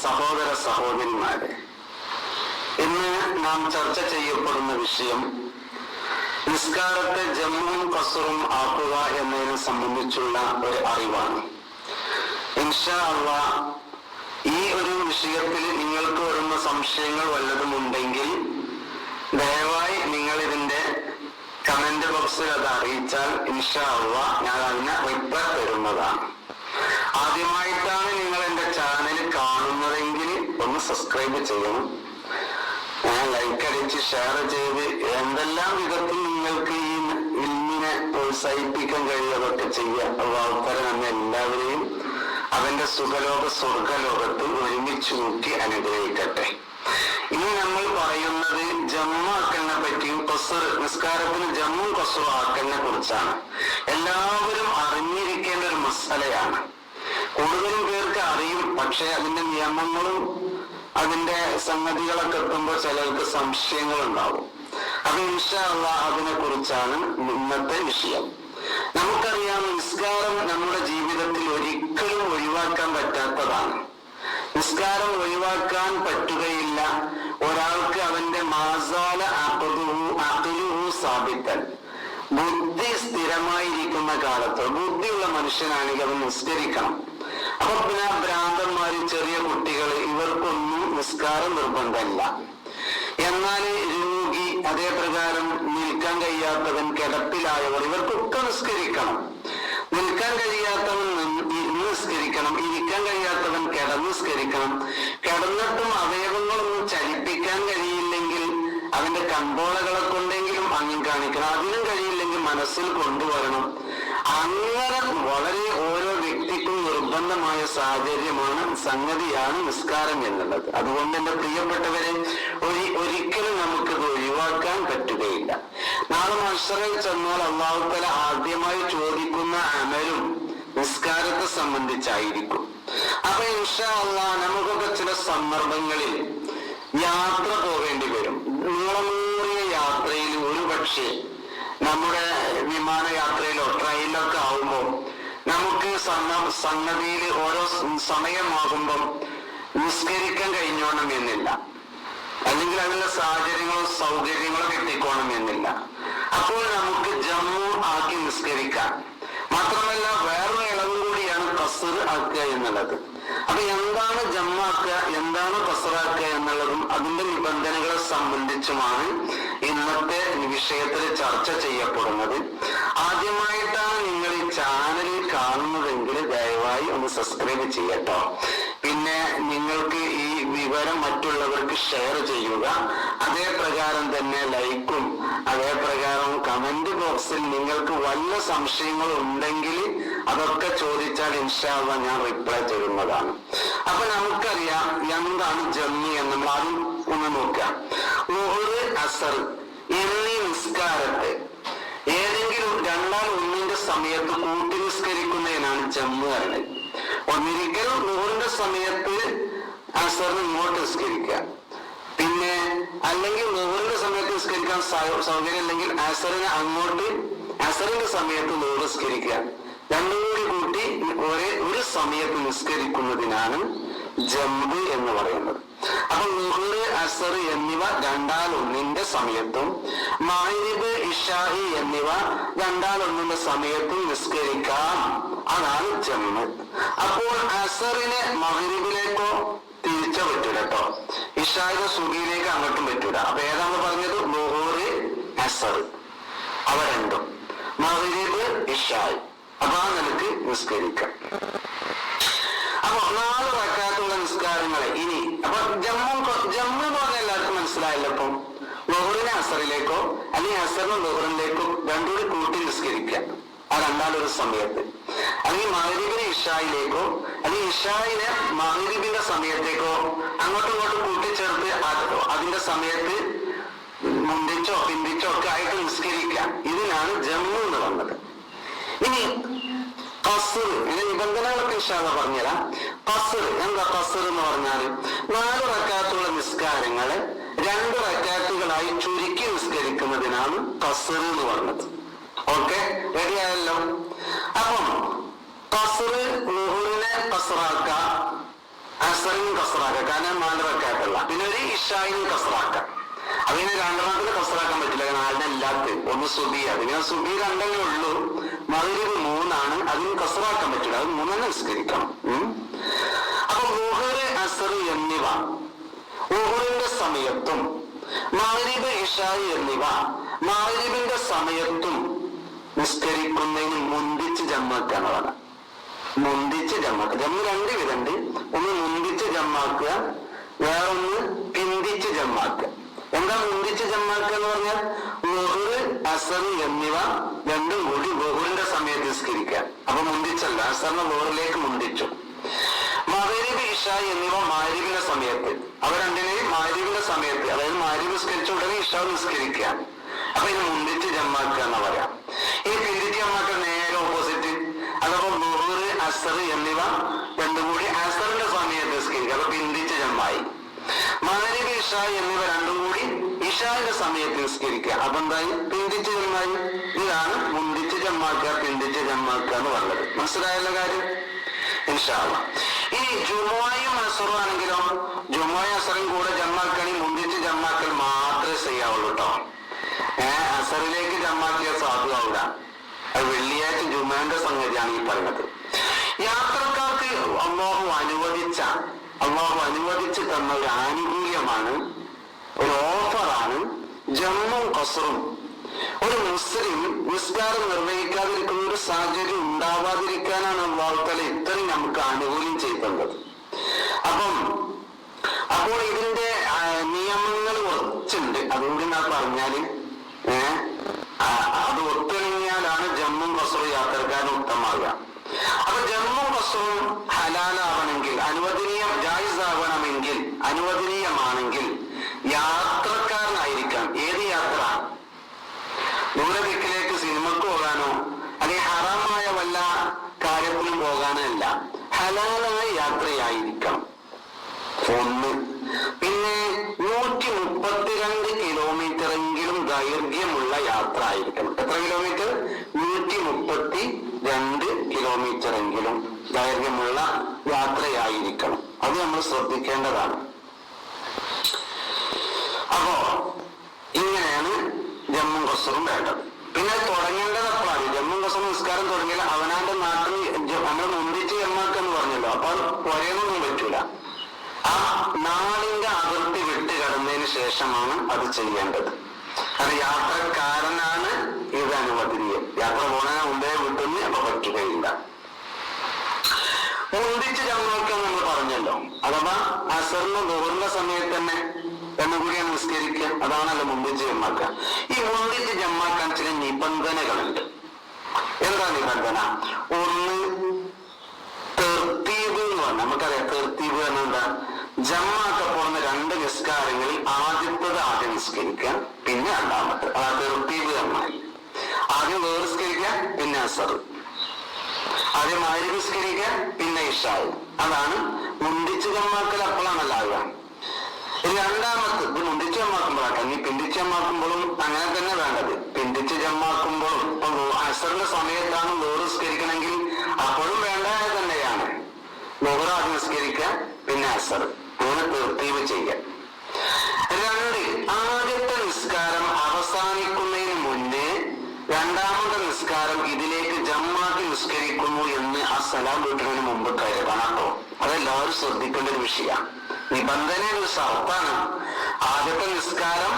സഹോദര സഹോദരിമാരെ ഇന്ന് നാം ചർച്ച ചെയ്യപ്പെടുന്ന വിഷയം നിസ്കാരത്തെ ജമ്മുവും കസറും ആക്കുക എന്നതിനെ സംബന്ധിച്ചുള്ള ഒരു അറിവാണ്. ഇൻഷാ ഈ ഒരു വിഷയത്തിൽ നിങ്ങൾക്ക് വരുന്ന സംശയങ്ങൾ വല്ലതും ഉണ്ടെങ്കിൽ ദയവായി നിങ്ങൾ ഇതിന്റെ കമന്റ് ബോക്സിൽ അത് അറിയിച്ചാൽ ഇൻഷാ അള്ള ഞാൻ അതിന് റിപ്ലൈ തരുന്നതാണ്. ആദ്യമായിട്ടാണ് സബ്സ്ക്രൈബ് ചെയ്യണം. ലൈക്ക് അടിച്ച് ഷെയർ ചെയ്ത് എന്തെല്ലാം വിധത്തിൽ നിങ്ങൾക്ക് ഈ ഇൽമിനെ പ്രോത്സാഹിപ്പിക്കാൻ കഴിയുന്നതൊക്കെ ചെയ്യാം. അവസരം നമ്മെ എല്ലാവരെയും അവന്റെ സുഖലോക സ്വർഗലോകത്ത് ഒരുമിച്ച് കൂട്ടി അനുഗ്രഹിക്കട്ടെ. ഇനി നമ്മൾ പറയുന്നത് ജമ്മു ആക്കലിനെ പറ്റിയും കൊസർ നിസ്കാരത്തിന് ജമ്മു കൊസർ ആക്കലിനെ കുറിച്ചാണ്. എല്ലാവരും അറിഞ്ഞിരിക്കേണ്ട ഒരു മസലയാണ്. കൂടുതലും പേർക്ക് അറിയും പക്ഷെ അതിന്റെ നിയമങ്ങളും അതിന്റെ സംഗതികളൊക്കെ എത്തുമ്പോൾ ചിലർക്ക് സംശയങ്ങൾ ഉണ്ടാവും അപ്പൊ ഇൻഷാല്ല അതിനെ കുറിച്ചാണ് ഇന്നത്തെ വിഷയം. നമുക്കറിയാം നിസ്കാരം നമ്മുടെ ജീവിതത്തിൽ ഒരിക്കലും ഒഴിവാക്കാൻ പറ്റാത്തതാണ്. നിസ്കാരം ഒഴിവാക്കാൻ പറ്റുകയില്ല. ഒരാൾക്ക് അവന്റെ മാസാല അഖദുഹു അഖലുഹു സാബിത്തൻ. ബുദ്ധി സ്ഥിരമായിരിക്കുന്ന കാലത്ത് ബുദ്ധിയുള്ള മനുഷ്യനാണെങ്കിൽ അവൻ നിസ്കരിക്കണം. അപ്പൊ ഭ്രാന്തന്മാര് ചെറിയ കുട്ടികൾ ഇവർക്കൊന്നും നിസ്കാരം നിർബന്ധമല്ല. എന്നാൽ രോഗി അതേ പ്രകാരം നിൽക്കാൻ കഴിയാത്തവൻ കിടപ്പിലായവർ ഇവർക്കൊക്കെ നിസ്കരിക്കണം. നിൽക്കാൻ കഴിയാത്തവൻ നിസ്കരിക്കണം ഇരിക്കാൻ കഴിയാത്തവൻ കിടന്ന് നിസ്കരിക്കണം. കിടന്നിട്ടും അവയവങ്ങളൊന്നും ചലിപ്പിക്കാൻ കഴിയില്ലെങ്കിൽ അവന്റെ കമ്പോളകളെ കൊണ്ടെങ്കിലും അങ്ങ് കാണിക്കണം. അതിനും കഴിയില്ലെങ്കിൽ മനസ്സിൽ കൊണ്ടുവരണം. അങ്ങനെ വളരെ നിർബന്ധമായ സാഹചര്യമാണ് സംഗതിയാണ് നിസ്കാരം എന്നുള്ളത്. അതുകൊണ്ട് എന്റെ പ്രിയപ്പെട്ടവരെ ഒരു ഒരിക്കലും നമുക്കത് ഒഴിവാക്കാൻ പറ്റുകയില്ല. നാളെ മത്സരം ചെന്നാൽ അള്ളാഹുത്തല ആദ്യമായി ചോദിക്കുന്ന അമലും നിസ്കാരത്തെ സംബന്ധിച്ചായിരിക്കും. അപ്പൊ ഇൻഷാ അള്ളാ നമുക്കൊക്കെ ചില സന്ദർഭങ്ങളിൽ യാത്ര പോകേണ്ടി വരും. നീളമേറിയ യാത്രയിൽ ഒരു പക്ഷേ നമ്മുടെ വിമാനയാത്രയിലോ ട്രെയിനിലൊക്കെ ആവുമ്പോൾ നമുക്ക് സംഗതിയിൽ ഓരോ സമയമാകുമ്പം നിസ്കരിക്കാൻ കഴിഞ്ഞോണം എന്നില്ല. അല്ലെങ്കിൽ അതിനുള്ള സാഹചര്യങ്ങളോ സൗകര്യങ്ങളോ കിട്ടിക്കോണം എന്നില്ല. അപ്പോൾ നമുക്ക് ജമ്മു ആക്കി നിസ്കരിക്കാം. മാത്രമല്ല വേറൊരു ഇളവ് കൂടിയാണ് കസർ ആക്കുക എന്നുള്ളത്. അപ്പൊ എന്താണ് ജമ്മാക്കുക എന്താണ് കസറാക്കുക എന്നുള്ളതും അതിന്റെ നിബന്ധനകളെ സംബന്ധിച്ചുമാണ് ഇന്നത്തെ വിഷയത്തിൽ ചർച്ച ചെയ്യപ്പെടുന്നത് ആദ്യമായിട്ടാണ് നിങ്ങൾ ഈ ചാനൽ കാണുന്നതെങ്കിൽ ദയവായി ഒന്ന് സബ്സ്ക്രൈബ് ചെയ്യട്ടോ. പിന്നെ നിങ്ങൾക്ക് ഈ വിവരം മറ്റുള്ളവർക്ക് ഷെയർ ചെയ്യുക. അതേ പ്രകാരം തന്നെ ലൈക്കും അതേ പ്രകാരം കമന്റ് ബോക്സിൽ നിങ്ങൾക്ക് വല്ല സംശയങ്ങൾ ഉണ്ടെങ്കിൽ അതൊക്കെ ചോദിച്ചാൽ ഇൻഷാല്ല ഞാൻ റിപ്ലൈ ചെയ്യുന്നതാണ് അപ്പൊ നമുക്കറിയാം എന്താണ് ജമ്മി എന്ന്. നമ്മൾ ആദ്യം ഒന്ന് നോക്കാം അസർ എന്നീ നിസ്കാരത്തെ. ഏതെങ്കിലും രണ്ടാം ഒന്നിന്റെ സമയത്ത് കൂട്ടി നിസ്കരിക്കുന്നതിനാണ് ജമ്മു പറയുന്നത് ഒന്നിരിക്കലും നൂറിന്റെ സമയത്ത് അസറിന് ഇങ്ങോട്ട് നിസ്കരിക്കാം പിന്നെ അല്ലെങ്കിൽ നൂറിന്റെ സമയത്ത് നിസ്കരിക്കാൻ സൗകര്യം അല്ലെങ്കിൽ അസറിന് അങ്ങോട്ട് അസറിന്റെ സമയത്ത് നൂറ് നിസ്കരിക്കാം രണ്ടും കൂടി കൂട്ടി ഒരേ ഒരു സമയത്ത് നിസ്കരിക്കുന്നതിനാണ് ജമ്പ് എന്ന് പറയുന്നത്. അപ്പൊ നുഹറ് അസർ എന്നിവ രണ്ടാലൊന്നിന്റെ സമയത്തും മാരിബ് ഇഷാഹി എന്നിവ രണ്ടാലൊന്നിന്റെ സമയത്തും നിസ്കരിക്കാം. അതാണ് ജമ്മ് അപ്പോൾ അസറിനെ മഹരിബിലേക്കോ തിരിച്ചോ പറ്റൂല കേട്ടോ ഇഷാഹിന്റെ സുഖിയിലേക്ക് അങ്ങോട്ടും പറ്റൂല. അപ്പൊ ഏതാണ് പറഞ്ഞത്? നുഹറ് അസർ. അവ രണ്ടും. മഹരിബ് ഇഷാഹി. അപ്പൊ ആ നിലയ്ക്ക് നിസ്കരിക്കാം. അപ്പൊ നാല് ഇനി അപ്പൊ ജമ്മു ജമ്മു എന്ന് പറഞ്ഞാൽ എല്ലാവർക്കും മനസ്സിലായല്ലോ അപ്പൊ ലോഹറിനെ അസറിലേക്കോ അല്ലെങ്കിൽ അസറിനും ലോഹറിലേക്കോ രണ്ടുകൂടി കൂട്ടി നിസ്കരിക്കുക. ആ രണ്ടാലൊരു സമയത്ത്. അല്ലെങ്കിൽ മഹരീബിനെ ഇഷായിലേക്കോ അല്ലെങ്കിൽ ഇഷായിനെ മഹരീബിന്റെ സമയത്തേക്കോ അങ്ങോട്ടും ഇങ്ങോട്ടും കൂട്ടിച്ചേർത്ത് അത് അതിന്റെ സമയത്ത് മുന്തിച്ചോ പിന്തിച്ചോ ഒക്കെ ആയിട്ട് നിസ്കരിക്കുക. ഇതിനാണ് ജമ്മു എന്ന് പറഞ്ഞത്. ഇനി കസർ ഇതിന്റെ നിബന്ധനകളൊക്കെ ഇഷാദ പറഞ്ഞുതരാം. കസർ എന്താ കസർ എന്ന് പറഞ്ഞാൽ നാല് റക്കാത്തുള്ള നിസ്കാരങ്ങളെ രണ്ട് റക്കാത്തുകളായി ചുരുക്കി നിസ്കരിക്കുന്നതിനാണ് കസർ എന്ന് പറഞ്ഞത്. ഓക്കെ? റെഡി ആയല്ലോ? അപ്പം കസർ നുഹുറിനെ കസറാക്ക അസറിനും കസറാക്ക കാരണം നാല് റക്കാത്തല്ല പിന്നെ ഒരു ഇഷായിനും കസറാക്കാം അതിന് രണ്ടെണ്ണത്തിന് കസറാക്കാൻ പറ്റില്ല. കാരണം നാലിനല്ലാത്ത ഒന്ന് സുബി ഞാൻ സുബി രണ്ടെണ്ണേ ഉള്ളൂ. മകരീബ് മൂന്നാണ്. അതിന് കസറാക്കാൻ പറ്റില്ല. അത് മൂന്നെണ്ണം നിസ്കരിക്കണം. അപ്പൊ മുഹറ് അസർ എന്നിവ ഊഹറിന്റെ സമയത്തും മഹരീബ് ഇഷായി എന്നിവ മഹരീബിന്റെ സമയത്തും നിസ്കരിക്കുന്നതിന് മുന്തിച്ച് ജമ്മാക്കാനുള്ളതാണ് മുന്തിച്ച് ജമ്മാക്കുക. ജമ്മ രണ്ട് വിധണ്ട് ഒന്ന് മുന്തിച്ച് ജമ്മാക്കുക വേറൊന്ന് പിന്തിച്ച് ജമ്മാക്കുക. എന്താ മുന്തിച്ച് ജമ്മാക്കുക എന്ന് പറഞ്ഞാൽ ലുഹറ് അസർ എന്നിവ രണ്ടും കൂടി ബഹുറിന്റെ സമയത്ത് നിസ്കരിക്കാം അപ്പൊ മുന്തിച്ചല്ല അസറിന് ബഹുറിലേക്ക് മുന്തിച്ചു. മകരീബ് ഇഷ എന്നിവ മാരിബിന്റെ സമയത്ത്. അവ രണ്ടിനെയും മാരിബിന്റെ സമയത്ത്. അതായത് മാരിബ് നിസ്കരിച്ച ഉടനെ ഇഷ നിസ്കരിക്കാം അപ്പൊ ഇത് മുന്തിച്ച് ജമ്മാക്കുക എന്ന് പറയാം. ഈ പിന്തിച്ച് ജമ്മാക്കുക നേരെ ഓപ്പോസിറ്റ് അതപ്പോ ബഹുർ അസർ എന്നിവ രണ്ടും കൂടി അസറിന്റെ സമയത്ത് നിസ്കരിക്കുക. അപ്പൊ പിന്തിച്ച് ജമ്മായി മകരീബ് ഇഷ എന്നിവ രണ്ടും കൂടി ഇഷാന്റെ സമയത്ത് നിസ്കരിക്കുക. അപ്പൊ എന്തായി പിന്തിച്ച് ജമ്മായി ഇതാണ് മുന്തിച്ച് ജമ്മാക്കുക പിന്തിച്ച് ജമ്മാക്കുക എന്ന് പറഞ്ഞത്. മനസ്സിലായല്ലോ കാര്യം? ഇൻഷാല്ല ഇനി ജുമായും അസറും ആണെങ്കിലോ? ജുമുഅയും അസറും കൂടെ ജമ്മാക്കണി മുന്തിച്ച് ജമ്മാക്കൽ മാത്രമേ ചെയ്യാവുള്ളൂ കേട്ടോ ഏഹ് അസറിലേക്ക് ജമ്മാക്കിയാൽ സാധുവാവില്ല. അത് വെള്ളിയാഴ്ച ജുമാന്റെ സംഗതിയാണ് ഈ പറയുന്നത്. യാത്രക്കാർക്ക് അള്ളാഹു അനുവദിച്ച അള്ളാഹു അനുവദിച്ച് തന്ന ഒരു ആനുകൂല്യമാണ് ഒരു ഓഫറാണ് ജമ്മും കസറും ഒരു മുസ്ലിം നിസ്കാരം നിർവഹിക്കാതിരിക്കുന്ന ഒരു സാഹചര്യം ഉണ്ടാവാതിരിക്കാനാണ് അള്ളാഹുത്തല ഇത്രയും നമുക്ക് ആനുകൂല്യം ചെയ്തത്. അപ്പം അപ്പോൾ ഇതിന്റെ നിയമങ്ങൾ കുറച്ചുണ്ട്. അതുകൊണ്ട് ഞാൻ പറഞ്ഞാൽ ഏഹ് അത് ഒത്തിണങ്ങിയാലാണ് ജമ്മും കസറും യാത്രക്കാരൻ ഉത്തമാവുക അപ്പൊ ജമ്മും കസറും ഹലാലാവണമെങ്കിൽ അനുവദനീയം ദൂരദിക്കിലേക്ക് സിനിമക്ക് പോകാനോ അല്ലെങ്കിൽ ഹറാമായ വല്ല കാര്യത്തിനും പോകാനോ അല്ല ഹലാലായ യാത്രയായിരിക്കണം. ഒന്ന്. പിന്നെ നൂറ്റി മുപ്പത്തിരണ്ട് കിലോമീറ്റർ എങ്കിലും ദൈർഘ്യമുള്ള യാത്ര ആയിരിക്കണം എത്ര കിലോമീറ്റർ? നൂറ്റി മുപ്പത്തി രണ്ട് കിലോമീറ്റർ എങ്കിലും ദൈർഘ്യമുള്ള യാത്രയായിരിക്കണം. അത് നമ്മൾ ശ്രദ്ധിക്കേണ്ടതാണ്. അപ്പോ ഇങ്ങനെയാണ് ജമ്മും കസറും വേണ്ടത് പിന്നെ തുടങ്ങേണ്ടത് അപ്പോഴാണ്. ജമ്മും കസറും നിസ്കാരം തുടങ്ങിയാൽ അവനാന്റെ നാട്ടിൽ നമ്മൾ മുന്തിച്ച് ജമ്മാക്കെന്ന് പറഞ്ഞല്ലോ. അപ്പൊ അത് പുറയൊന്നും പറ്റൂല. ആ നാടിന്റെ അതിർത്തി വിട്ട് കടന്നതിന് ശേഷമാണ് അത് ചെയ്യേണ്ടത്. അത് യാത്രക്കാരനാണ് ഇത് അനുവദനീയം. യാത്ര പോണതിന് മുമ്പേ വിട്ടുന്ന് അപ്പൊ പറ്റുകയില്ല. മുന്തിച്ച് ജമ്മാക്കം നമ്മൾ പറഞ്ഞല്ലോ. അഥവാ അസറിന് ദൂറിന്റെ സമയത്ത് തന്നെ എന്നുകൂടിയാണ് നിസ്കരിക്കുക അതാണല്ലോ മുമ്പിച്ച് ജമാക്കുക ഈ മുമ്പിച്ച് ജമാക്കാൻ ചില നിബന്ധനകളുണ്ട്. എന്താ നിബന്ധന? ഒന്ന് തെർത്തീബ് എന്ന് പറഞ്ഞാൽ നമുക്കറിയാം. തെർത്തീബ് എന്ന് എന്താ? രണ്ട് നിസ്കാരങ്ങളിൽ ആദ്യത്തത് ആദ്യം നിസ്കരിക്കുക പിന്നെ രണ്ടാമത്തെ ആ തെർത്തീബ് ജമ്മായി ആദ്യം വേർസ്കരിക്കുക പിന്നെ അസർ. ആദ്യം ആര് നിസ്കരിക്കുക പിന്നെ ഇഷാവും. അതാണ് മുന്തിച്ച് ജമ്മാക്കൽ അപ്പോഴാണല്ലോ ആവുക. ഇനി രണ്ടാമത്തെ ഇത് മുണ്ടിച്ച് ചമ്മാക്കുമ്പോഴാണ്. ഇനി പിന്തിച്ച് ജമ്മാക്കുമ്പോഴും അങ്ങനെ തന്നെ വേണ്ടത്. പിന്തിച്ച് ജമ്മാക്കുമ്പോഴും ഇപ്പൊ അസറിന്റെ സമയത്താണ് ലോറ് സ്കരിക്കണമെങ്കിൽ അപ്പോഴും വേണ്ട തന്നെയാണ്. ലോറ് നിസ്കരിക്കുക പിന്നെ അസർ അങ്ങനെ തീർത്തീവ് ചെയ്യുക. രണ്ട് ആദ്യത്തെ നിസ്കാരം അവസാനിക്കുന്നതിന് മുന്നേ രണ്ടാമത്തെ നിസ്കാരം ഇതിലേക്ക് ജമ്മാക്കി നിസ്കരിക്കുന്നു എന്ന് ആ സലാം വീട്ടുന്നതിന് മുമ്പ് കരുതണം കേട്ടോ. അതെല്ലാവരും ശ്രദ്ധിക്കേണ്ട ഒരു വിഷയമാണ്. നിബന്ധന ഒരു ഷർത്താണ്. ആദ്യത്തെ നിസ്കാരം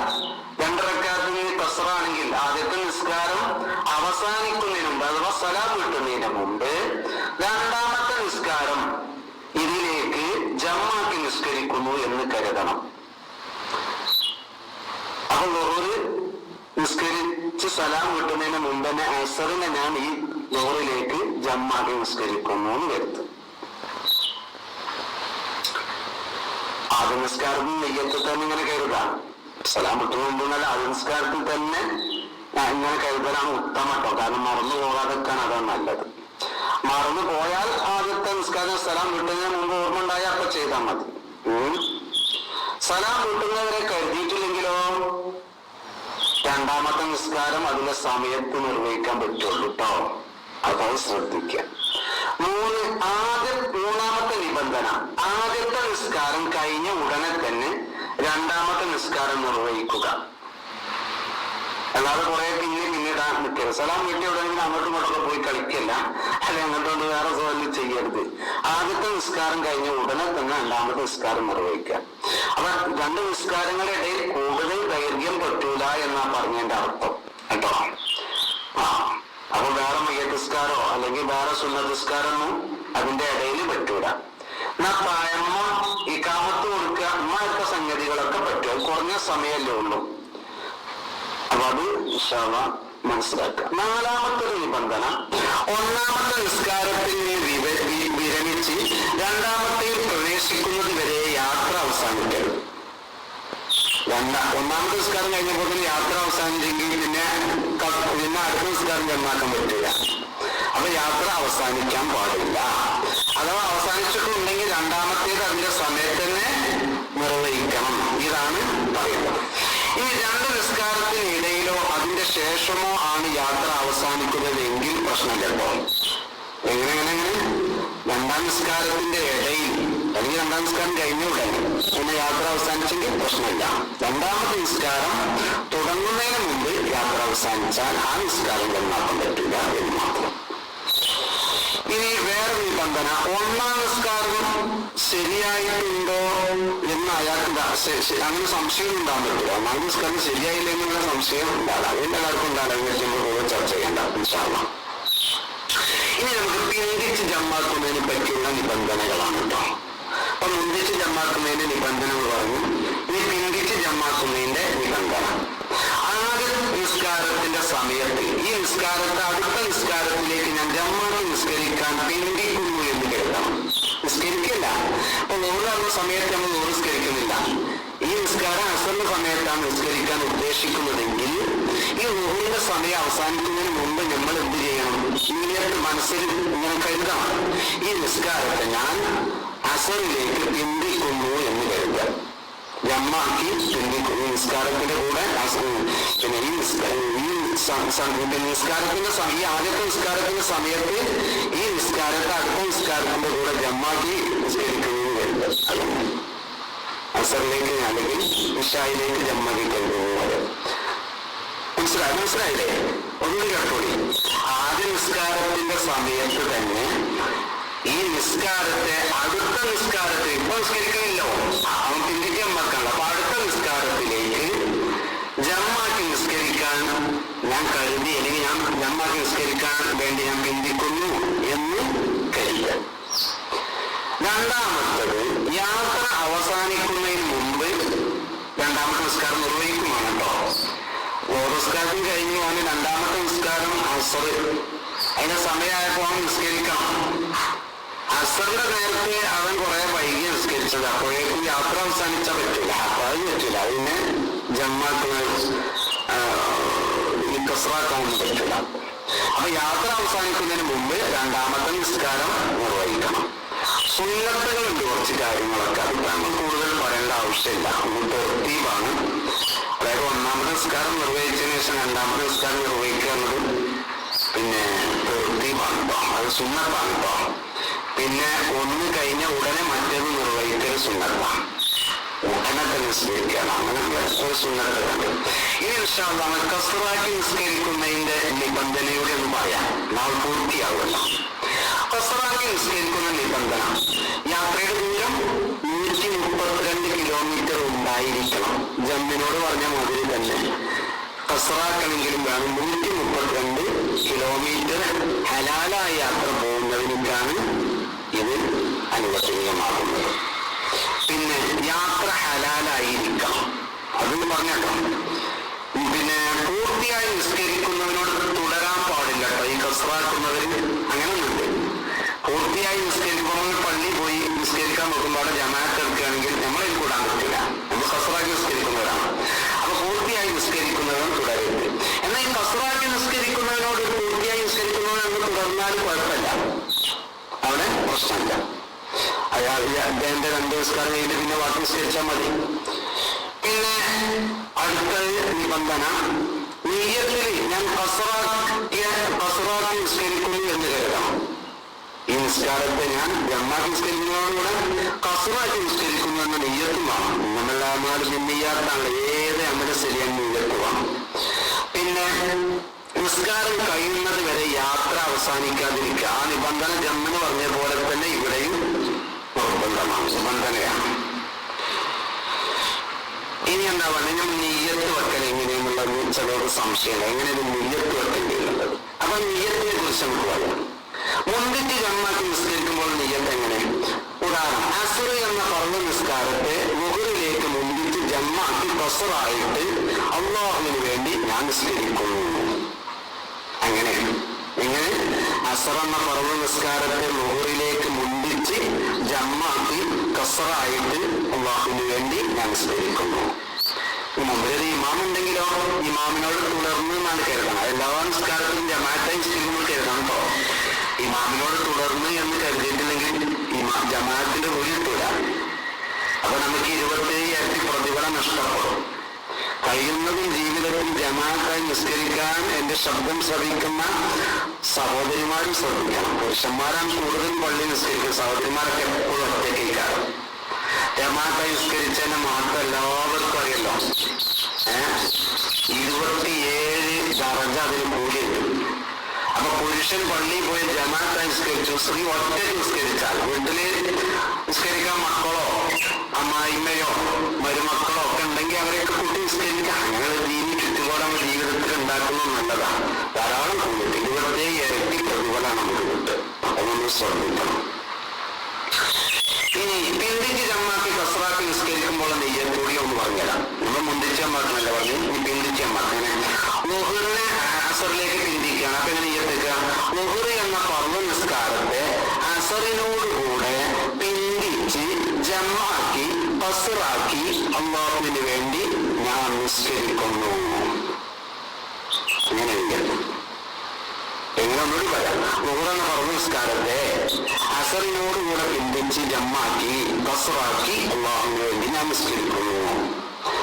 രണ്ടരക്കാത്തിന് കസറാണെങ്കിൽ ആദ്യത്തെ നിസ്കാരം അവസാനിക്കുന്നതിന് മുമ്പ് അഥവാ സലാം കിട്ടുന്നതിന് മുമ്പ് രണ്ടാമത്തെ നിസ്കാരം ഇതിലേക്ക് ജമാക്കി നിസ്കരിക്കുന്നു എന്ന് കരുതണം. അപ്പൊ ലോറ് നിസ്കരിച്ച് സലാം കിട്ടുന്നതിന് മുമ്പ് തന്നെ അസറിനെ ഞാൻ ഈ ലോറിലേക്ക് ജമാക്കി നിസ്കരിക്കുന്നു എന്ന് കരുതും ആദ്യ നിസ്കാരത്തിൽ നെയ്യത്തിൽ തന്നെ ഇങ്ങനെ കരുതാം. സലാം വിട്ടു പോകുമ്പോൾ ആദ്യ നിസ്കാരത്തിൽ തന്നെ ഇങ്ങനെ കരുതലാണ് ഉത്തമ കേട്ടോ. കാരണം മറന്നു പോകാതെക്കാൻ അതാണ് നല്ലത്. മറന്നു പോയാൽ ആദ്യത്തെ നിസ്കാരം സലാം വിട്ടതിന് മുമ്പ് ഓർമ്മ ഉണ്ടായാൽ അപ്പൊ ചെയ്താൽ മതി. സലാം വിട്ടുന്നവരെ കരുതിയിട്ടില്ലെങ്കിലോ? രണ്ടാമത്തെ നിസ്കാരം അതിന്റെ സമയത്ത് നിർവഹിക്കാൻ പറ്റുള്ളൂ കേട്ടോ. അതായത് ശ്രദ്ധിക്കുക മൂന്ന് ആദ്യ മൂന്നാമത്തെ നിബന്ധന. ആദ്യത്തെ നിസ്കാരം കഴിഞ്ഞ ഉടനെ തന്നെ രണ്ടാമത്തെ നിസ്കാരം നിർവഹിക്കുക. അല്ലാതെ കുറെ പിന്നെ പിന്നിടാൻ നിൽക്കരുത്. സലാം വീട്ടിൽ എവിടെയെങ്കിലും അങ്ങോട്ടും ഇങ്ങോട്ടൊക്കെ പോയി കളിക്കല്ല. അല്ലെ അങ്ങോട്ടുകൊണ്ട് വേറെ ജോലി ചെയ്യരുത്. ആദ്യത്തെ നിസ്കാരം കഴിഞ്ഞ ഉടനെ തന്നെ രണ്ടാമത്തെ നിസ്കാരം നിർവഹിക്കുക. അപ്പൊ രണ്ട് നിസ്കാരങ്ങളുടെ ഇടയിൽ കൂടുതൽ ദൈർഘ്യം പറ്റൂല എന്നാ പറഞ്ഞതിന്റെ അർത്ഥം. കേട്ടോ? അപ്പൊ വേറെ മയ്യത്തിസ്കാരോ അല്ലെങ്കിൽ വേറെ സുന്നതിസ്കാരമൊന്നും അതിന്റെ ഇടയിൽ പറ്റൂല. എന്നാ പ്രായമ്മ ഈ കാമത്ത് കൊടുക്കുക അമ്മയൊക്കെ സംഗതികളൊക്കെ പറ്റും. കുറഞ്ഞ സമയമല്ലേ ഉള്ളൂ. അപ്പൊ അത് ഇൻഷാള്ള മനസ്സിലാക്കുക നാലാമത്തെ നിബന്ധന ഒന്നാമത്തെ നിസ്കാരത്തിൽ വിരമിച്ച് രണ്ടാമത്തെ പ്രവേശിക്കുന്നത് വരെ യാത്ര അവസാനിക്കരുത് ഒന്നാമത്തെ നിസ്കാരം കഴിഞ്ഞപ്പോൾ തന്നെ യാത്ര അവസാനിച്ചെങ്കിൽ പിന്നെ പിന്നെ അടുത്ത നിസ്കാരം ചെന്നാക്കാൻ പറ്റില്ല. അപ്പൊ യാത്ര അവസാനിക്കാൻ പാടില്ല. അഥവാ അവസാനിച്ചിട്ടുണ്ടെങ്കിൽ രണ്ടാമത്തേത് അതിന്റെ സമയത്ത് തന്നെ നിർവഹിക്കണം. ഇതാണ് പറയുന്നത്. ഈ രണ്ട് നിസ്കാരത്തിനിടയിലോ അതിന്റെ ശേഷമോ ആണ് യാത്ര അവസാനിക്കുന്നതെങ്കിൽ പ്രശ്നം കേട്ടോ. എങ്ങനെ എങ്ങനെ എങ്ങനെ? രണ്ടാം നിസ്കാരത്തിന്റെ ഇടയിൽ അല്ലെങ്കിൽ രണ്ടാം നിസ്കാരം കഴിഞ്ഞ ഉടനെ പിന്നെ യാത്ര അവസാനിച്ചെങ്കിൽ പ്രശ്നമില്ല രണ്ടാമത്തെ നിസ്കാരം തുടങ്ങുന്നതിന് മുമ്പ് യാത്ര അവസാനിച്ചാൽ ആ നിസ്കാരം നന്നാക്കാൻ പറ്റില്ല എന്ന് മാത്രം ഇനി വേറെ നിബന്ധന ഒന്നാം നിസ്കാരം ശരിയായിട്ടുണ്ടോ എന്ന് അയാൾക്ക് അങ്ങനെ സംശയം ഉണ്ടാകാൻ പറ്റില്ല ഒന്നാം നിസ്കാരം ശരിയായില്ലെന്നുള്ള സംശയം ഉണ്ടാകാം അതിന്റെ എല്ലാവർക്കും ഉണ്ടാകാൻ നമ്മൾ ചർച്ച ചെയ്യേണ്ട ഇൻഷാല്ലാ ഇനി നമുക്ക് പിന്തിച്ച് ജമ്മാക്കുന്നതിനെ പറ്റിയുള്ള നിബന്ധനകളാണ് കേട്ടോ. അപ്പൊ മുന്തിച്ച് ജമാക്കുന്നതിന്റെ നിബന്ധനകൾ പറഞ്ഞു. ഇനി പിന്തിച്ച് ജമാക്കുന്നതിന്റെ നിബന്ധന. ആദ്യ നിസ്കാരത്തിന്റെ സമയത്ത്. ഈ നിസ്കാരത്തെ അടുത്ത നിസ്കാരത്തിലേക്ക് ഞാൻ ജമ്മാക്ക് നിസ്കരിക്കാൻ പിന്തിക്കുന്നു എന്ന് കരുതണം. നിസ്കരിക്കില്ല. അപ്പൊ നൂറാകുന്ന സമയത്ത് നമ്മൾ നൂറ് നിസ്കരിക്കുന്നില്ല. ഈ നിസ്കാരം അസറിന്റെ സമയത്താണ് നിസ്കരിക്കാൻ ഉദ്ദേശിക്കുന്നതെങ്കിൽ ഈ നൂറിന്റെ സമയം അവസാനിക്കുന്നതിന് മുമ്പ് നമ്മൾ എന്ത് ചെയ്യണം? ഇങ്ങനെ മനസ്സിൽ ഇങ്ങനെ കരുതണം. ഈ നിസ്കാരത്തെ ഞാൻ അസറിലേക്ക് പിന്തിക്കുന്നു എന്ന് കരുതുക. ജമ്മാക്കി പിന്തിക്കുന്നു ഈ നിസ്കാരത്തിന്റെ കൂടെ പിന്നെ ഈ ഈ നിസ്കാരത്തിന്റെ ഈ ആദ്യത്തെ നിസ്കാരത്തിന്റെ സമയത്ത് ഈ നിസ്കാരത്തെ അടുത്ത നിസ്കാരത്തിന്റെ കൂടെ ജമ്മാക്കി നിസ്കരിക്കുന്നു അല്ലെങ്കിൽ അസറിലേക്ക് അല്ലെങ്കിൽ ഇഷായിലേക്ക് ജമ്മാക്കി കരുതുന്നു മനസ്സിലായി? മനസ്സിലായില്ലേ? ഒന്നുകൂടി കേട്ടോളി. ആദ്യ നിസ്കാരത്തിന്റെ സമയത്ത് തന്നെ ഈ നിസ്കാരത്തെ അടുത്ത നിസ്കാരത്തിൽ ഇപ്പൊ നിസ്കരിക്കണില്ലോ അവൻ ചിന്തിക്കാൻ മക്കള അപ്പൊ അടുത്ത നിസ്കാരത്തിലേക്ക് ജമ്മാക്കി നിസ്കരിക്കാൻ ഞാൻ കരുതി അല്ലെങ്കിൽ ഞാൻ ജമ്മാക്കി നിസ്കരിക്കാൻ വേണ്ടി ഞാൻ ചിന്തിക്കുന്നു എന്ന് കരുത് രണ്ടാമത്തത് യാത്ര അവസാനിക്കുന്നതിന് മുമ്പ് രണ്ടാമത്തെ നിസ്കാരം നിർവഹിക്കുമാണ് കേട്ടോ. ഓരോ നിസ്കാരം കഴിഞ്ഞ് അവന് രണ്ടാമത്തെ നിസ്കാരം അവസരം അതിന്റെ സമയമായപ്പോൾ അവൻ നിസ്കരിക്കണം. അസറിന്റെ നേരത്തെ അവൻ കുറെ വൈകി നിസ്കരിച്ചത്. അപ്പോഴേക്കും യാത്ര അവസാനിച്ചാൽ പറ്റില്ല അപ്പൊ അത് പറ്റില്ല അതിനെ ജമ്മാക്കുന്ന കസറാക്കാനൊന്നും പറ്റില്ല അപ്പൊ യാത്ര അവസാനിക്കുന്നതിന് മുമ്പ് രണ്ടാമത്തെ നിസ്കാരം നിർവഹിക്കണം. സുന്നത്തുകളുണ്ട് കുറച്ച് കാര്യങ്ങളൊക്കെ. അത് കൂടുതൽ പറയേണ്ട ആവശ്യമില്ല. തെർത്തീവാണ് അതായത് ഒന്നാമത്തെ നിസ്കാരം നിർവഹിച്ചതിന് ശേഷം രണ്ടാമത്തെ നിസ്കാരം നിർവഹിക്കുക എന്നത് പിന്നെ തെർത്തീവാണ് കേട്ടോ അത് സുന്നത്താണ് കേട്ടോ പിന്നെ ഒന്ന് കഴിഞ്ഞ ഉടനെ മറ്റേത് നിർവഹിക്കൽ സുന്നത്താണ്. ഉടനെ തന്നെ സ്വീകരിക്കുകയാണ് അങ്ങനെ ഒരു സുന്നത്തുണ്ട് ഇനി നിസ്കരിക്കുന്നതിന്റെ നിബന്ധനയുടെ ഒന്ന് പറയാം. നാൾ പൂർത്തിയാവുമല്ലോ. കസറാക്കി നിസ്കരിക്കുന്ന നിബന്ധന യാത്രയുടെ ദൂരം നൂറ്റി മുപ്പത്തിരണ്ട് കിലോമീറ്റർ ഉണ്ടായിരിക്കണം. ജമ്മിനോട് പറഞ്ഞ മാതിരി തന്നെ കസറാക്കണമെങ്കിലും വേണം. നൂറ്റി മുപ്പത്തിരണ്ട് കിലോമീറ്റർ ഹലാലായ യാത്ര പോകുന്നതിനേക്കാണ് ഇത് അനുവദനീയമാകുന്നത് പിന്നെ യാത്ര ഹലാലായിരിക്കാം. അതുകൊണ്ട് പറഞ്ഞല്ലോ പിന്നെ പൂർത്തിയായി നിസ്കരിക്കുന്നതിനോട് തുടരാൻ പാടില്ല ഈ കസറാക്കുന്നവര് അങ്ങനെ പൂർത്തിയായി നിസ്കരിക്കുമ്പോൾ പള്ളി പോയി നിസ്കരിക്കാൻ നോക്കുമ്പോൾ അവിടെ ജമാഅത്ത് എടുക്കുകയാണെങ്കിൽ നമ്മളതിൽ കൂടാൻ പറ്റില്ല നമ്മൾ കസറാക്കി നിസ്കരിക്കുന്നവരാണ്. അപ്പൊ പൂർത്തിയായി നിസ്കരിക്കുന്നവരും തുടരരുത്. എന്നാൽ ഈ കസറാക്കി നിസ്കരിക്കുന്നതിനോട് പൂർത്തിയായി നിസ്കരിക്കുന്നവരൊന്ന് തുടർന്നാൽ കുഴപ്പമില്ല. പ്രശ്നമില്ല. അയാൾ അദ്ദേഹത്തെ രണ്ട് നിസ്കാരം കഴിഞ്ഞിട്ട് പിന്നെ വാക്ക് നിസ്കരിച്ചാൽ മതി. പിന്നെ അടുത്ത നിബന്ധന നീയത്തിൽ ഞാൻ കസറാക്കിയ കസറാക്കി എന്ന് കരുതാം ഈ നിസ്കാരത്തെ ഞാൻ ജമാഅത്ത് നിസ്കരിക്കുന്നതോടുകൂടെ കസറാക്കി നിസ്കരിക്കുന്നു എന്ന നെയ്യത്തും വേണം നമ്മളാമാർ നെയ്യാത്താണ് ഏത് അമല ശരിയാണ് നെയ്യത്തുമാണ് പിന്നെ നിസ്കാരം കഴിയുന്നത് വരെ യാത്ര അവസാനിക്കാതിരിക്കുക. ആ നിബന്ധന ജന്മെന്ന് പറഞ്ഞ പോലെ തന്നെ ഇവിടെയും നിർബന്ധമാണ്. നിബന്ധനയാണ് ഇനി എന്താ പറയുക? നമ്മൾ വെക്കൽ എങ്ങനെയെന്നുള്ള ചിലർക്ക് സംശയമില്ല. എങ്ങനെ നെയ്യത്ത് വെക്കേണ്ടത് അപ്പൊ നെയ്യത്തിനെ കുറിച്ച് നമുക്ക് പറയാം. മുന്തിക്ക് ജന്മാക്കി നിസ്കരിക്കുമ്പോൾ നെയ്യത്ത് എങ്ങനെ? ഉദാഹരണം അസുർ എന്ന പറഞ്ഞ നിസ്കാരത്തെ മുകളിലേക്ക് മുന്തിട്ട് ജന്മാക്കി ബസറായിട്ട് അള്ളാഹുവിന് വേണ്ടി ഞാൻ നിസ്കരിക്കുന്നു അങ്ങനെ എങ്ങനെ അസർ എന്ന പർവ നിസ്കാരത്തെ മുഹറിലേക്ക് മുണ്ടിച്ച് ജമ്മാക്കി കസറായിട്ട് അള്ളാഹുവിന് വേണ്ടി ഞാൻ സ്മരിക്കുന്നു മുമ്പിലൊരു ഇമാമുണ്ടെങ്കിലോ ഇമാമിനോട് തുടർന്ന് എന്നാണ് കരുതണം. എല്ലാ നിസ്കാരത്തിലും ജമാഅത്തായി ചെയ്യുമ്പോൾ കരുതണം ഇമാമിനോട് തുടർന്ന് എന്ന് കരുതിയിട്ടില്ലെങ്കിൽ ഇമാ ജമാഅത്തിന്റെ ഒരു കിട്ടൂല അപ്പൊ നമുക്ക് ഇരുപത്തേഴ് ഇരട്ടി പ്രതിഫലം നഷ്ടപ്പെടും. കഴിയുന്നതും ജീവിതവും ജമാക്കായി നിസ്കരിക്കാൻ എന്റെ ശബ്ദം ശ്രവിക്കുന്ന സഹോദരിമാരും ശ്രദ്ധിക്കണം. പുരുഷന്മാരാണ് കൂടുതൽ പള്ളി നിസ്കരിക്കുക. സഹോദരിമാരൊക്കെ എപ്പോഴും ഒറ്റയ്ക്കാറ് ജമാക്കായി നിസ്കരിച്ചതിന്റെ മാത്രം എല്ലാവർക്കും അറിയല്ലോ ഇരുപത്തിയേഴ് ദറജ അതിന് കൂടിയുണ്ട് അപ്പൊ പുരുഷൻ പള്ളിയിൽ പോയി ജമാക്കായി നിസ്കരിച്ചു. സ്ത്രീ ഒറ്റ നിസ്കരിച്ചാൽ വീട്ടിൽ നിസ്കരിക്കാൻ മക്കളോ അമ്മായിമ്മയോ മരുമക്കളോ ഒക്കെ ഉണ്ടെങ്കിൽ അവരെയൊക്കെ കൂട്ടി നിസ്കരിക്കാം അങ്ങനെ ദീനി ചുറ്റുപാട് ജീവിതത്തിൽ ഉണ്ടാക്കുന്നത് നല്ലതാണ് ധാരാളം കൂടി ഇരുപത്തേഴ് ഇരട്ടി പ്രതിഫലമാണ് നമുക്ക് കിട്ടുക. ശ്രദ്ധിക്കണം. ഇനി പിന്തിച്ച് ചമ്മാക്കി കസറാക്കി നിസ്കരിക്കുമ്പോൾ നെയ്യത്തൂടി ഒന്ന് പറഞ്ഞുതരാം. നമ്മൾ മുന്തിച്ച് ജമ്മാക്കുന്നല്ല പറഞ്ഞു? ഇനി പിന്തിച്ച് ജമ്മാക്കനെ മുഹറിനെ അസറിലേക്ക് പിന്തിക്കുകയാണ് അപ്പൊ എങ്ങനെ നെയ്യത്തേക്കുക മുഹുറി എന്ന പർവ നിസ്കാരത്തെ അസറിനോടുകൂടെ ജമ്മാക്കി കസറാക്കി അള്ളാഹുവിന് വേണ്ടി ഞാൻ നിസ്കരിക്കുന്നു. ഇങ്ങനെ ഇരിക്കുന്നു എങ്ങനെ ഒന്നുകൂടി പറയാം മുഹറെന്ന പറഞ്ഞ നിസ്കാരത്തെ. അസറിനോടുകൂടെ പിന്തിച്ച് ജമ്മാക്കി ബസറാക്കി അള്ളാഹുവിന് വേണ്ടി ഞാൻ നിസ്കരിക്കുന്നു.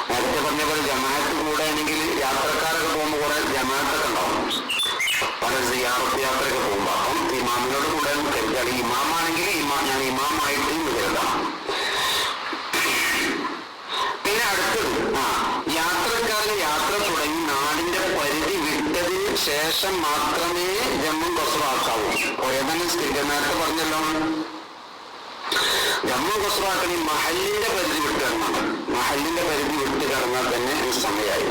നേരത്തെ പറഞ്ഞ പോലെ ജമാഅത്ത് കൂടെ ആണെങ്കിൽ യാത്രക്കാരൊക്കെ പോകുമ്പോൾ കുറെ ജമാഅത്തൊക്കെ ഉണ്ടാവും. പല സിയാറത്ത് യാത്രയൊക്കെ പോകുമ്പോൾ അപ്പം ഇമാമിനോട് കൂടെ കരുതാം ഇമാമാണെങ്കിൽ ഇമാ ഞാൻ ഇമാമായിട്ട് ഇന്ന് കരുതാം പിന്നെ അടുത്തത് ആ യാത്രക്കാരൻ യാത്ര തുടങ്ങി നാടിന്റെ പരിധി വിട്ടതിന് ശേഷം മാത്രമേ ജമ്മും കൊസ്റാക്കാവൂ ഒരേതന്നെ സ്ഥിരം നേരത്തെ പറഞ്ഞല്ലോ. ജമ്മു കൊസ്റാക്കണി മഹലിന്റെ പരിധി വിട്ട് കിടന്നാണ് മഹലിന്റെ പരിധി വിട്ട് കിടന്നാൽ തന്നെ സമയമായി.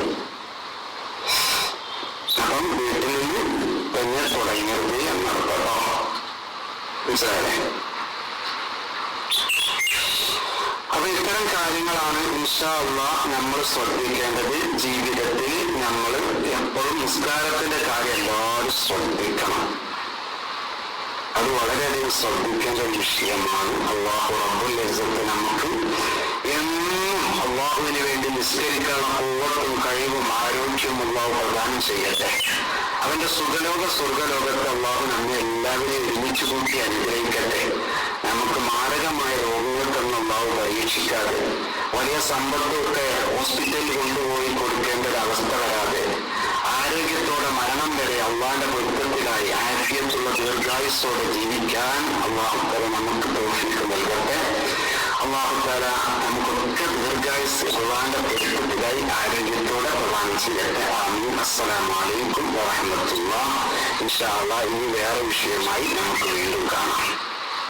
അപ്പം വീട്ടിൽ നിന്ന് തന്നെ തുടങ്ങരുത് എന്നർത്ഥോ മനസ്സിലായേ അപ്പൊ ഇത്തരം കാര്യങ്ങളാണ് ഇൻഷാള്ള നമ്മൾ ശ്രദ്ധിക്കേണ്ടത്. ജീവിതത്തിൽ നമ്മൾ എപ്പോഴും നിസ്കാരത്തിന്റെ കാര്യം എല്ലാവരും ശ്രദ്ധിക്കണം. അത് വളരെയധികം ശ്രദ്ധിക്കേണ്ട വിഷയമാണ്. അള്ളാഹു റബ്ബുൽ ഇസ്സത്ത് നമുക്ക് എന്നും അള്ളാഹുവിന് വേണ്ടി നിസ്കരിക്കാനുള്ള പൂവത്തും കഴിവും ആരോഗ്യവും അള്ളാഹു പ്രദാനം ചെയ്യട്ടെ. അവന്റെ സുഖലോക സ്വർഗലോകത്ത് അള്ളാഹു നമ്മെ എല്ലാവരെയും ഒരുമിച്ച് കൂട്ടി അനുഗ്രഹിക്കട്ടെ. നമുക്ക് മാരകമായ രോഗങ്ങൾക്കൊന്നും അള്ളാഹു പരീക്ഷിക്കാതെ വലിയ സമ്പത്തൊക്കെ ഹോസ്പിറ്റലിൽ കൊണ്ടുപോയി കൊടുക്കേണ്ട ഒരു അവസ്ഥ വരാതെ ആരോഗ്യത്തോടെ മരണം വരെ അള്ളാന്റെ പൊരുത്തത്തിലായി ആരോഗ്യത്തുള്ള ദീർഘായുസോടെ ജീവിക്കാൻ അള്ളാഹുത്തല നമുക്ക് തോഷിക്ക് നൽകട്ടെ. അള്ളാഹുത്താല നമുക്കൊക്കെ ദീർഘായുസ് അള്ളാന്റെ പൊരുത്തത്തിലായി ആരോഗ്യത്തോടെ പ്രദാനം ചെയ്യട്ടെ. ആമീൻ. അസ്സലാമലൈക്കും വാഹമത്തുള്ള ഇൻഷാ അള്ളാഹ് ഇനി വേറെ വിഷയമായി നമുക്ക് വീണ്ടും